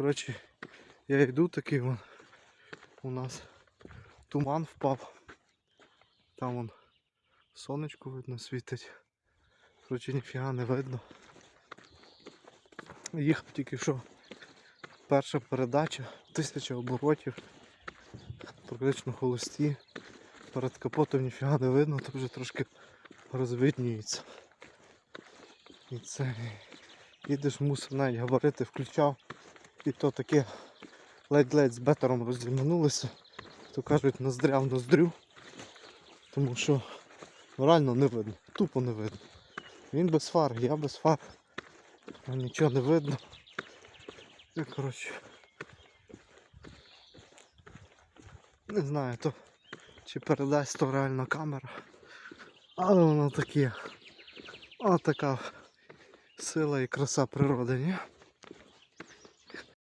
Коротше, я йду такий вон. У нас туман впав. Там вон сонечко видно світить. Коротше, ніфіга не видно. Їхав тільки що. Перша передача, тисяча оборотів. Практично холості. Перед капотом ніфіга не видно, то вже трошки розвиднюється. І це. Їдеш, мусив навіть габарити включав. І то таке ледь-ледь з бетером розіманулися. То кажуть, ноздря в ноздрю. Тому що ну, реально не видно, тупо не видно. Він без фар, я без фар. Нічого не видно. І, коротше. Не знаю, то чи передасть то реально камера. Але воно таке. Отака сила і краса природи, ні?